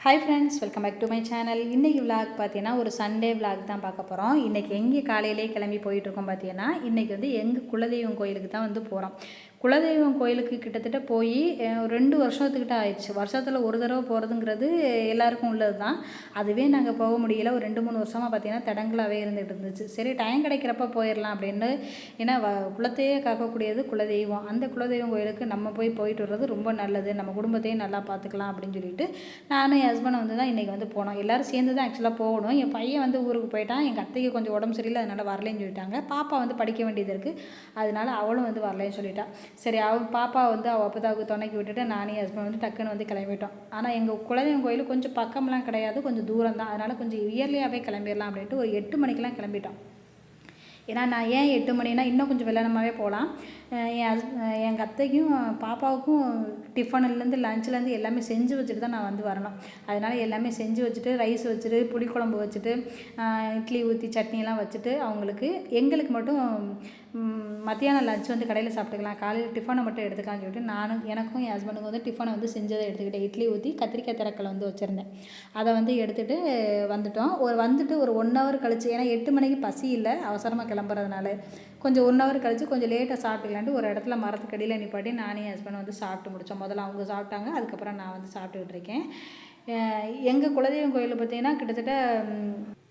Hi friends welcome back to my channel இன்றைக்கி vlog பார்த்தீங்கன்னா ஒரு சண்டே விளாக் தான் பார்க்க போகிறோம் இன்றைக்கி எங்கே காலையிலே கிளம்பி போயிட்டுருக்கோம் பார்த்தீங்கன்னா இன்றைக்கி வந்து எங்கள் குலதெய்வம் கோயிலுக்கு தான் வந்து போகிறோம் குலதெய்வம் கோயிலுக்கு கிட்டத்தட்ட போய் ரெண்டு வருஷத்துக்கிட்ட ஆயிடுச்சு. வருஷத்தில் ஒரு தடவை போகிறதுங்கிறது எல்லாருக்கும் உள்ளது தான் அதுவே நாங்கள் போக முடியல. ஒரு ரெண்டு மூணு வருஷமாக பார்த்தீங்கன்னா தடங்களாகவே இருந்துகிட்டு இருந்துச்சு. சரி டைம் கிடைக்கிறப்ப போயிடலாம் அப்படின்னு. ஏன்னா வ குலத்தையே காக்கக்கூடியது குலதெய்வம். அந்த குலதெய்வம் கோயிலுக்கு நம்ம போய் போயிட்டு வர்றது ரொம்ப நல்லது. நம்ம குடும்பத்தையும் நல்லா பார்த்துக்கலாம் அப்படின்னு சொல்லிட்டு நானும் என் ஹஸ்பண்ட் வந்து தான் இன்றைக்கி வந்து போனோம். எல்லோரும் சேர்ந்து தான் ஆக்சுவலாக போகணும். என் பையன் வந்து ஊருக்கு போயிட்டான். எங்கள் அத்தைக்கு கொஞ்சம் உடம்பு சரியில்லை. அதனால் வரலைன்னு சொல்லிட்டாங்க. பாப்பா வந்து படிக்க வேண்டியது இருக்குது அதனால அவளும் வந்து வரலைன்னு சொல்லிட்டான் சரி அவன் பாப்பா வந்து அவள் அப்பதாவுக்கு துணைக்கி விட்டுட்டு நானே ஹஸ்பண்ட் வந்து டக்குன்னு வந்து கிளம்பிட்டோம். ஆனால் எங்கள் குலதெய்வம் கோயில் கொஞ்சம் பக்கம்லாம் கிடையாது கொஞ்சம் தூரம் தான். அதனால் கொஞ்சம் இயர்லியாகவே கிளம்பிடலாம் அப்படின்ட்டு ஒரு எட்டு மணிக்கெலாம் கிளம்பிட்டோம். ஏன்னா நான் ஏன் எட்டு மணினா இன்னும் கொஞ்சம் வெள்ளனமாகவே போகலாம். என் ஹஸ் எங்கள் அத்தைக்கும் பாப்பாவுக்கும் டிஃபன்லேருந்து லஞ்ச்லேருந்து எல்லாமே செஞ்சு வச்சுட்டு தான் நான் வந்து வரணும். அதனால் எல்லாமே செஞ்சு வச்சுட்டு ரைஸ் வச்சுட்டு புளிக்குழம்பு வச்சுட்டு இட்லி ஊற்றி சட்னிலாம் வச்சுட்டு அவங்களுக்கு எங்களுக்கு மட்டும் மத்தியானம் லஞ்ச் வந்து கடையில் சாப்பிட்டுக்கலாம். காலையில் டிஃபனை மட்டும் எடுத்துக்கலாம்னு சொல்லிட்டு நானும் எனக்கும் என் ஹஸ்பண்டுக்கும் வந்து டிஃபனை வந்து செஞ்சதை எடுத்துக்கிட்டேன். இட்லி ஊற்றி கத்திரிக்காய் திறக்கலை வந்து வச்சுருந்தேன். அதை வந்து எடுத்துகிட்டு வந்துட்டோம். ஒரு வந்துட்டு ஒரு ஒன் ஹவர் கழிச்சு ஏன்னா எட்டு மணிக்கு பசி இல்லை அவசரமாக கிளம்புறதுனால. கொஞ்சம் ஒன் ஹவர் கழிச்சு கொஞ்சம் லேட்டாக சாப்பிட்டுக்கலான்ட்டு ஒரு இடத்துல மரத்துக்கடியில் நிப்பாட்டி நானே என் ஹஸ்பண்ட் வந்து சாப்பிட்டு முடித்தோம் முதல்ல அவங்க சாப்பிட்டாங்க அதுக்கப்புறம் நான் வந்து சாப்பிட்டுக்கிட்டு இருக்கேன். எங்கள் குலதெய்வம் கோயிலில் பார்த்தீங்கன்னா கிட்டத்தட்ட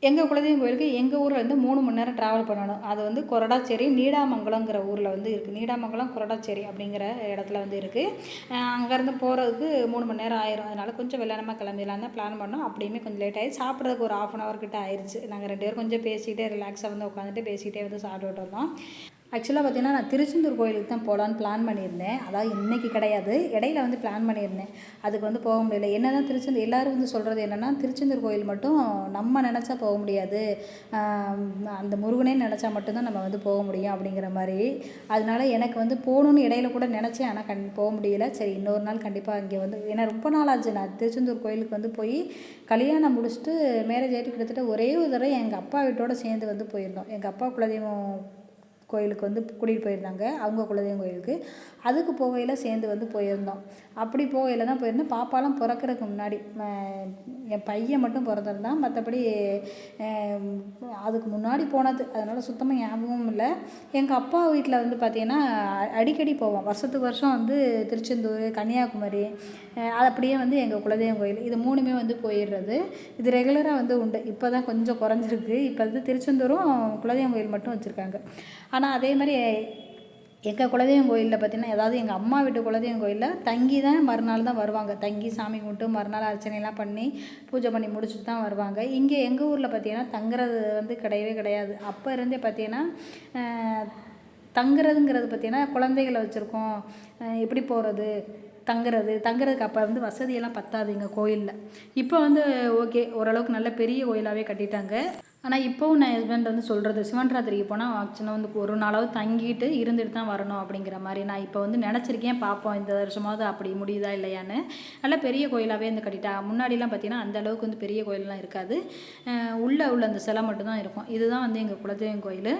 எங்கள் குலதெய்வம் கோயிலுக்கு எங்கள் ஊரில் மூணு மணி நேரம் ட்ராவல் பண்ணணும். அது வந்து கொரடாச்சேரி நீடாமங்கலங்கிற ஊரில் வந்து இருக்குது நீடாமங்கலம் கொரடாச்சேரி அப்படிங்கிற இடத்துல வந்து இருக்குது அங்கேருந்து போகிறதுக்கு மூணு மணி நேரம் ஆயிரும். அதனால் கொஞ்சம் வெள்ளனமாக கிளம்பிடலாம் தான் பிளான் பண்ணோம். அப்படியுமே கொஞ்சம் லேட் ஆகி சாப்பிட்றதுக்கு ஒரு ஆஃப் அன் ஹவர் கிட்ட ஆயிடுச்சு நாங்கள் ரெண்டு பேரும் கொஞ்சம் பேசிகிட்டே ரிலாக்ஸாக வந்து உட்காந்துட்டு பேசிகிட்டே வந்து சாப்பிட்டுட்டு இருந்தோம். ஆக்சுவலாக பார்த்தீங்கன்னா நான் திருச்செந்தூர் கோயிலுக்கு தான் போகலான்னு பிளான் பண்ணியிருந்தேன். அதாவது இன்றைக்கி கிடையாது. இடையில வந்து பிளான் பண்ணியிருந்தேன். அதுக்கு வந்து போக முடியல. என்ன தான் திருச்செந்தூர் எல்லோரும் வந்து சொல்கிறது என்னென்னா திருச்செந்தூர் கோயில் மட்டும் நம்ம நினச்சா போக போக முடியாது. அந்த முருகனே நினச்சா மட்டும்தான் நம்ம வந்து போக முடியும் அப்படிங்கிற மாதிரி. அதனால எனக்கு வந்து போகணுன்னு இடையில கூட நினச்சேன். ஆனால் கண் போக முடியல. சரி இன்னொரு நாள் கண்டிப்பாக இங்கே வந்து ஏன்னா ரொம்ப நாள் ஆச்சு. நான் திருச்செந்தூர் கோயிலுக்கு வந்து போய் கல்யாணம் முடிச்சுட்டு மேரேஜ் ஆகிட்டு கிட்டத்தட்ட ஒரே ஒரு தடவை எங்கள் அப்பா வீட்டோட சேர்ந்து வந்து போயிருந்தோம். எங்கள் அப்பா குலதெய்வம் கோயிலுக்கு வந்து கூட்டிகிட்டு போயிருந்தாங்க. அவங்க குலதெய்வம் கோயிலுக்கு. அதுக்கு போகையில் சேர்ந்து வந்து போயிருந்தோம். அப்படி போகையில் தான் போயிருந்தோம் பாப்பாலாம் பிறக்கறதுக்கு முன்னாடி என் பையன் மட்டும் பிறந்திருந்தான். மற்றபடி அதுக்கு முன்னாடி போனது. அதனால் சுத்தமாக ஞாபகமும் இல்லை. எங்கள் அப்பா வீட்டில் வந்து பார்த்திங்கன்னா அடிக்கடி போவோம். வருஷத்துக்கு வருஷம் வந்து திருச்செந்தூர் கன்னியாகுமரி அது அப்படியே வந்து எங்கள் குலதெய்வம் கோயில். இது மூணுமே வந்து போயிடுறது. இது ரெகுலராக வந்து உண்டு. இப்போ தான் கொஞ்சம் குறைஞ்சிருக்கு. இப்போ வந்து திருச்செந்தூரும் குலதெய்வம் கோயில் மட்டும் வச்சுருக்காங்க. ஆனால் அதே மாதிரி எங்கள் குலதெய்வம் கோயிலில் பார்த்தீங்கன்னா ஏதாவது எங்கள் அம்மா வீட்டு குலதெய்வம் கோயிலில் தங்கி தான் மறுநாள் தான் வருவாங்க. தங்கி சாமி கும்பிட்டு மறுநாள் அர்ச்சனைலாம் பண்ணி பூஜை பண்ணி முடிச்சுட்டு தான் வருவாங்க. இங்கே எங்கள் ஊரில் பார்த்தீங்கன்னா தங்குறது வந்து கிடையவே கிடையாது. அப்போ இருந்தே பார்த்தீங்கன்னா தங்குறதுங்கிறது பார்த்தீங்கன்னா குழந்தைகளை வச்சுருக்கோம். எப்படி போகிறது தங்குறது. தங்குறதுக்கு அப்போ வந்து வசதியெல்லாம் பத்தாது எங்கள் கோயிலில். இப்போ வந்து ஓகே ஓரளவுக்கு நல்ல பெரிய கோயிலாகவே கட்டிட்டாங்க. ஆனால் இப்போவும் நான் ஹஸ்பண்ட் வந்து சொல்கிறது சிவன்ராத்திரிக்கு போனால் ஆக்சுவலாக வந்து ஒரு நாளாவது தங்கிட்டு இருந்துட்டு தான் வரணும் அப்படிங்கிற மாதிரி. நான் இப்போ வந்து நினச்சிருக்கேன் பார்ப்போம் இந்த வருஷமாவது அப்படி முடியுதா இல்லையான்னு. நல்லா பெரிய கோயிலாகவே வந்து கட்டிட்டா முன்னாடிலாம் பார்த்தீங்கன்னா அந்த அளவுக்கு வந்து பெரிய கோயிலெலாம் இருக்காது. உள்ளே உள்ள உள்ள அந்த சிலை மட்டும்தான் இருக்கும். இதுதான் வந்து எங்கள் குலதெய்வம் கோயில்.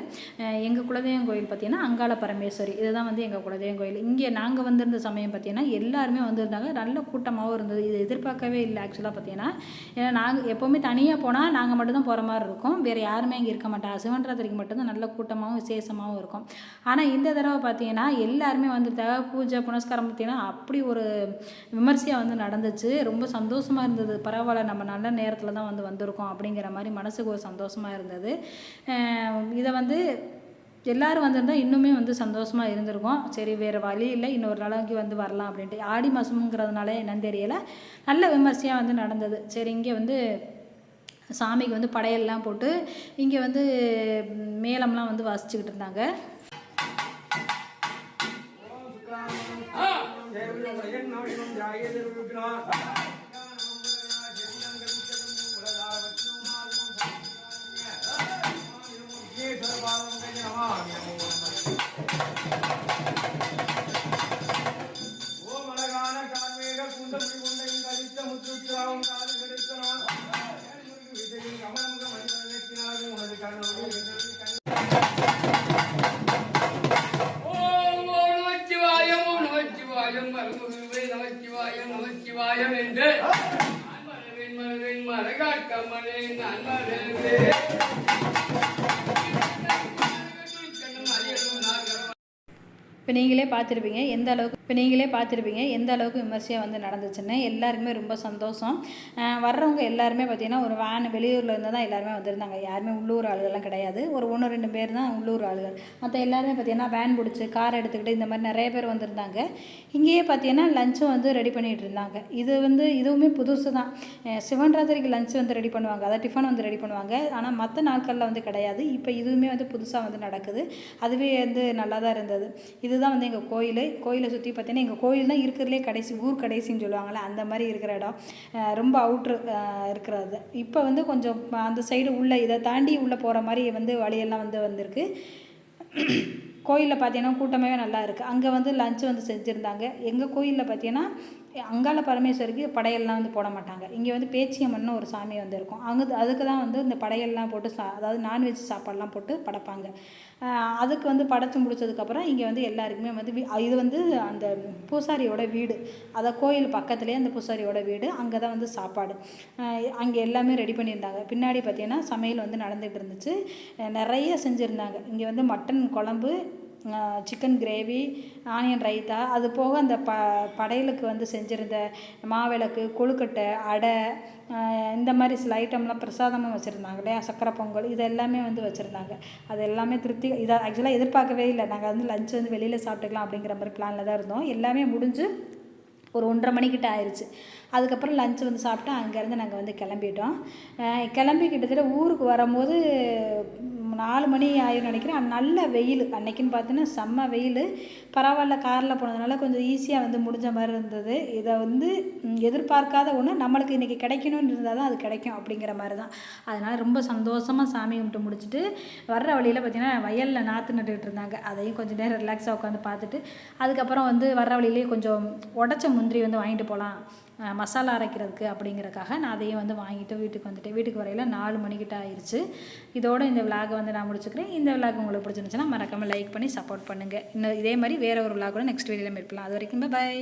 எங்கள் குலதெய்வம் கோயில் பார்த்தீங்கன்னா அங்காள பரமேஸ்வரி. இதுதான் வந்து எங்கள் குலதெய்வம் கோயில். இங்கே நாங்கள் வந்திருந்த சமயம் பார்த்தீங்கன்னா எல்லாருமே வந்திருந்தாங்க. நல்ல கூட்டமாகவும் இருந்தது. இது எதிர்பார்க்கவே இல்லை ஆக்சுவலாக பார்த்தீங்கன்னா ஏன்னா நாங்கள் எப்போவுமே தனியாக போனால் நாங்கள் மட்டும்தான் போகிற மாதிரி இருக்கும். வேறு யாருமே இங்கே இருக்க மாட்டாங்க சிவன்ராத்திரிக்கு மட்டும்தான் நல்ல கூட்டமாகவும் விசேஷமாகவும் இருக்கும். ஆனால் இந்த தடவை பார்த்தீங்கன்னா எல்லாருமே வந்துட்டாங்க பூஜை புனஸ்காரம் பார்த்தீங்கன்னா அப்படி ஒரு விமர்சையாக வந்து நடந்துச்சு. ரொம்ப சந்தோஷமாக இருந்தது. பரவாயில்ல நம்ம நல்ல நேரத்தில் தான் வந்து வந்திருக்கோம் அப்படிங்கிற மாதிரி மனசுக்கு ஒரு சந்தோஷமாக இருந்தது. இதை வந்து எல்லோரும் வந்திருந்தா இன்னுமே வந்து சந்தோஷமாக இருந்திருக்கும். சரி வேறு வழி இல்லை. இன்னொரு நாளைக்கு வந்து வரலாம் அப்படின்ட்டு. ஆடி மாதமுங்கிறதுனால என்னன்னு தெரியலை. நல்ல விமர்சையாக வந்து நடந்தது. சரி இங்கே வந்து சாமிக்கு வந்து படையல்லாம் போட்டு இங்கே வந்து மேளம்லாம் வந்து வாசிச்சுக்கிட்டு இருந்தாங்க. ஓமலகான நமச்சிவாயம் என்று. அன்பரவின் மனதின் மனகாட்கமனின் அன்பரவே. இப்போ நீங்களே பார்த்துருப்பீங்க எந்த அளவுக்கு இப்போ நீங்களே பார்த்துருப்பீங்க எந்த அளவுக்கு விமர்சையாக வந்து நடந்துச்சுன்னு. எல்லாருக்குமே ரொம்ப சந்தோஷம். வர்றவங்க எல்லாருமே பார்த்தீங்கன்னா ஒரு வேன் வெளியூரில் இருந்து தான் எல்லாருமே வந்திருந்தாங்க. யாருமே உள்ளூர் ஆளுகள்லாம் கிடையாது. ஒரு ஒன்று ரெண்டு பேர் தான் உள்ளூர் ஆளுகள். மற்ற எல்லாருமே பார்த்தீங்கன்னா வேன் பிடிச்சி கார் எடுத்துக்கிட்டு இந்த மாதிரி நிறைய பேர் வந்திருந்தாங்க. இங்கேயே பார்த்தீங்கன்னா லஞ்சும் வந்து ரெடி பண்ணிகிட்டு இருந்தாங்க. இது வந்து இதுவுமே புதுசு தான். சிவன் ராத்திரிக்கு லஞ்ச் வந்து ரெடி பண்ணுவாங்க. அதாவது டிஃபன் வந்து ரெடி பண்ணுவாங்க. ஆனால் மற்ற நாட்களில் வந்து கிடையாது. இப்போ இதுவுமே வந்து புதுசாக வந்து நடக்குது. அதுவே வந்து நல்லா தான் இருந்தது. இது இதுதான் வந்து எங்கள் கோயில். கோயிலை சுற்றி பார்த்தீங்கன்னா எங்கள் கோயில் தான் இருக்கிறதுலே கடைசி ஊர் கடைசின்னு சொல்லுவாங்கள்ல அந்த மாதிரி இருக்கிற இடம். ரொம்ப அவுட்ரு இருக்கிறது. இப்போ வந்து கொஞ்சம் அந்த சைடு உள்ளே இதை தாண்டி உள்ளே போகிற மாதிரி வந்து வழியெல்லாம் வந்து வந்திருக்கு. கோயிலில் பார்த்தீங்கன்னா கூட்டமே நல்லா இருக்குது அங்கே வந்து லஞ்ச் வந்து செஞ்சுருந்தாங்க. எங்கள் கோயிலில் பார்த்தீங்கன்னா அங்காள பரமேஸ்வரிக்கு படையல்லாம் வந்து போட மாட்டாங்க. இங்கே வந்து பேச்சியம்மன்னு ஒரு சாமி வந்து இருக்கும் அங்கே அதுக்கு தான் வந்து இந்த படையல்லாம் போட்டு சா அதாவது நான்வெஜ் சாப்பாடெலாம் போட்டு படைப்பாங்க. அதுக்கு வந்து படைச்சு முடிச்சதுக்கப்புறம் இங்கே வந்து எல்லாருக்குமே வந்து இது வந்து அந்த பூசாரியோட வீடு. அதை கோயில் பக்கத்துலேயே அந்த பூசாரியோட வீடு. அங்கே தான் வந்து சாப்பாடு. அங்கே எல்லாமே ரெடி பண்ணியிருந்தாங்க. பின்னாடி பார்த்தீங்கன்னா சமையல் வந்து நடந்துகிட்டு இருந்துச்சு. நிறைய செஞ்சுருந்தாங்க. இங்கே வந்து மட்டன் குழம்பு சிக்கன் கிரேவி ஆனியன் ரைத்தா அது போக அந்த ப படையலுக்கு வந்து செஞ்சுருந்த மாவிளக்கு கொழுக்கட்டை அடை இந்த மாதிரி சில ஐட்டம்லாம் பிரசாதமாக வச்சுருந்தாங்க இல்லையா? சக்கரை பொங்கல் இது எல்லாமே வந்து வச்சுருந்தாங்க. அது எல்லாமே திருப்தி இதை ஆக்சுவலாக எதிர்பார்க்கவே இல்லை. நாங்கள் வந்து லஞ்ச் வந்து வெளியில் சாப்பிட்டுக்கலாம் அப்படிங்கிற மாதிரி பிளானில் தான் இருந்தோம். எல்லாமே முடிஞ்சு ஒரு ஒன்றரை மணிக்கிட்ட ஆயிடுச்சு அதுக்கப்புறம் லஞ்ச் வந்து சாப்பிட்டா அங்கேருந்து நாங்கள் வந்து கிளம்பிட்டோம். கிளம்பி கிட்டத்தட்ட ஊருக்கு வரும்போது நாலு மணி ஆயிரும் நினைக்கிறேன். நல்ல வெயில். அன்னைக்குன்னு பார்த்தீங்கன்னா செம்ம வெயில். பரவாயில்ல காரில் போனதுனால கொஞ்சம் ஈஸியாக வந்து முடிஞ்ச மாதிரி இருந்தது. இதை வந்து எதிர்பார்க்காத ஒன்று நம்மளுக்கு இன்றைக்கி கிடைக்கணும்னு இருந்தால் தான் அது கிடைக்கும் அப்படிங்கிற மாதிரி தான். அதனால் ரொம்ப சந்தோஷமாக சாமி கும்பிட்டு முடிச்சுட்டு வர்ற வழியில் பார்த்தீங்கன்னா வயலில் நாற்று நட்டுக்கிட்டு இருந்தாங்க. அதையும் கொஞ்சம் நேரம் ரிலாக்ஸாக உட்காந்து பார்த்துட்டு அதுக்கப்புறம் வந்து வர்ற வழியிலே கொஞ்சம் உடச்ச முந்திரி வந்து வாங்கிட்டு போகலாம் மசாலா அரைக்கிறதுக்கு அப்படிங்கிறக்காக நான் அதையும் வந்து வாங்கிட்டு வீட்டுக்கு வந்துட்டேன். வீட்டுக்கு வரையில் நாலு மணிக்கிட்ட ஆயிடுச்சு இதோட இந்த விலாகை வந்து நான் முடிச்சுக்கிறேன். இந்த விலாக் உங்களுக்கு பிடிச்சிருந்துச்சுன்னா மறக்காமல் லைக் பண்ணி சப்போர்ட் பண்ணுங்கள் இன்னும் இதே மாதிரி வேறு ஒரு விலாகோட நெக்ஸ்ட் வீடியோவில் மீட் பண்ணலாம் அது வரைக்கும் பாய்